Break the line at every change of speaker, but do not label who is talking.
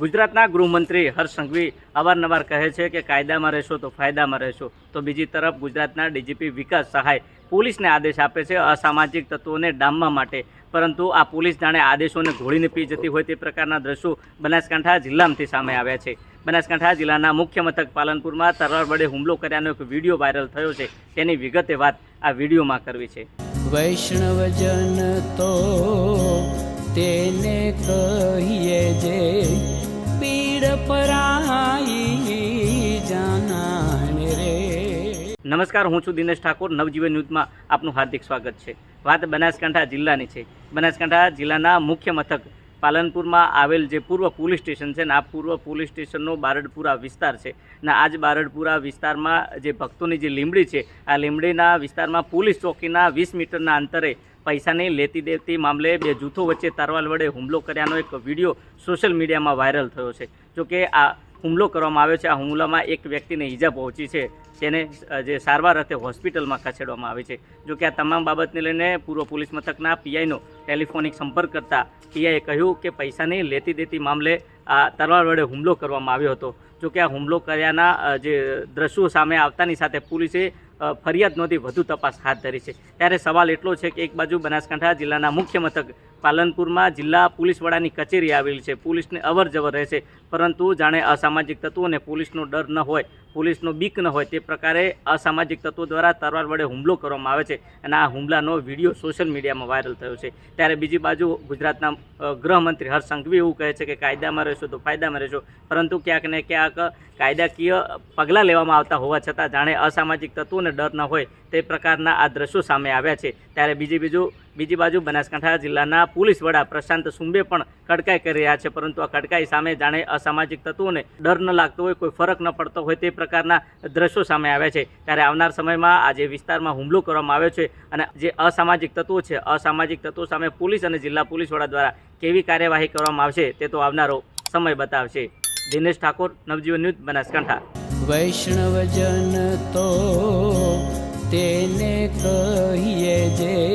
ગુજરાતના ગૃહમંત્રી હર્ષ સંઘવી અવારનવાર કહે છે કે કાયદામાં રહેશો તો ફાયદામાં રહેશો તો બીજી તરફ ગુજરાતના ડીજીપી વિકાસ સહાય પોલીસને આદેશ આપે છે અસામાજિક તત્વોને ડામવા માટે પરંતુ આ પોલીસ જાણે આદેશોને ઘોળીને પી જતી હોય તે પ્રકારના દ્રશ્યો બનાસકાંઠા જિલ્લામાંથી સામે આવ્યા છે બનાસકાંઠા જિલ્લાના મુખ્ય મથક પાલનપુરમાં તરવાર વડે હુમલો કર્યાનો એક વિડીયો વાયરલ થયો છે તેની વિગતે વાત આ વિડીયોમાં કરવી છે વૈષ્ણવજન તો તેને કહીએ જે
નમસ્કાર હું છું દિનેશ ઠાકોર નવજીવન ન્યૂઝમાં આપનું હાર્દિક સ્વાગત છે વાત બનાસકાંઠા જિલ્લાની છે બનાસકાંઠા જિલ્લાના મુખ્ય મથક પાલનપુરમાં આવેલ જે પૂર્વ પોલીસ સ્ટેશન છે ને આ પૂર્વ પોલીસ સ્ટેશનનો બારડપુરા વિસ્તાર છે ને આ જ બારડપુરા વિસ્તારમાં જે ભક્તોની જે લીમડી છે આ લીમડીના વિસ્તારમાં પોલીસ ચોકીના વીસ મીટરના અંતરે પૈસાની લેતી દેતી મામલે બે જૂથો વચ્ચે તરવાલ વડે હુમલો કર્યાનો એક વિડીયો સોશિયલ મીડિયામાં વાયરલ થયો છે જોકે આ હુમલો કરવામાં આવ્યો છે આ હુમલામાં એક વ્યક્તિને ઈજા પહોંચી છે તેને જે સારવાર અર્થે હોસ્પિટલમાં ખસેડવામાં આવી છે જોકે આ તમામ બાબતને લઈને પૂર્વ પોલીસ મથકના પીઆઈનો ટેલિફોનિક સંપર્ક કરતા પીઆઈએ કહ્યું કે પૈસાની લેતી દેતી મામલે આ તલવાર વડે હુમલો કરવામાં આવ્યો હતો જોકે આ હુમલો કર્યાના જે દ્રશ્યો સામે આવતાની સાથે પોલીસે ફરિયાદ નોંધી વધુ તપાસ હાથ ધરી છે ત્યારે સવાલ એટલો છે કે એક બાજુ બનાસકાંઠા જિલ્લાના મુખ્ય મથક પાલનપુરમાં જિલ્લા પોલીસ વડાની કચેરી આવેલી છે પોલીસને અવર જવર રહે પરંતુ જાણે અસામાજિક તત્વોને પોલીસનો ડર ન હોય પોલીસનો બીક ન હોય તે પ્રકારે અસામાજિક તત્વો દ્વારા તરવાર વડે હુમલો કરવામાં આવે છે અને આ હુમલાનો વિડીયો સોશિયલ મીડિયામાં વાયરલ થયો છે ત્યારે બીજી બાજુ ગુજરાતના ગૃહમંત્રી હર્ષ સંઘવી એવું કહે છે કે કાયદામાં રહેશો તો ફાયદામાં રહેશો પરંતુ ક્યાંક ને ક્યાંક કાયદાકીય પગલાં લેવામાં આવતા હોવા છતાં જાણે અસામાજિક તત્વોને ડર ન હોય તે પ્રકારના આ દ્રશ્યો સામે આવ્યા છે ત્યારે બીજી બીજું બીજી બાજુ બનાસકાંઠા જિલ્લાના પોલીસ વડા પ્રશાંત સુંબે પણ કડકાઈ કરી રહ્યા છે પરંતુ આ કડકાઈ સામે જાણે અસામાજિક તત્વોને ડર ન લાગતો હોય કોઈ ફરક ન પડતો હોય તે પ્રકારના દ્રશ્યો સામે આવ્યા છે ત્યારે આવનાર સમયમાં આજે વિસ્તારમાં હુમલો કરવામાં આવ્યો છે અને જે અસામાજિક તત્વો છે અસામાજિક તત્વો સામે પોલીસ અને જિલ્લા પોલીસ વડા દ્વારા કેવી કાર્યવાહી કરવામાં આવશે તે તો આવનારો સમય બતાવશે દિનેશ ઠાકોર નવજીવન ન્યૂઝ બનાસકાંઠા વૈષ્ણવજન તો તેને કહીએ જે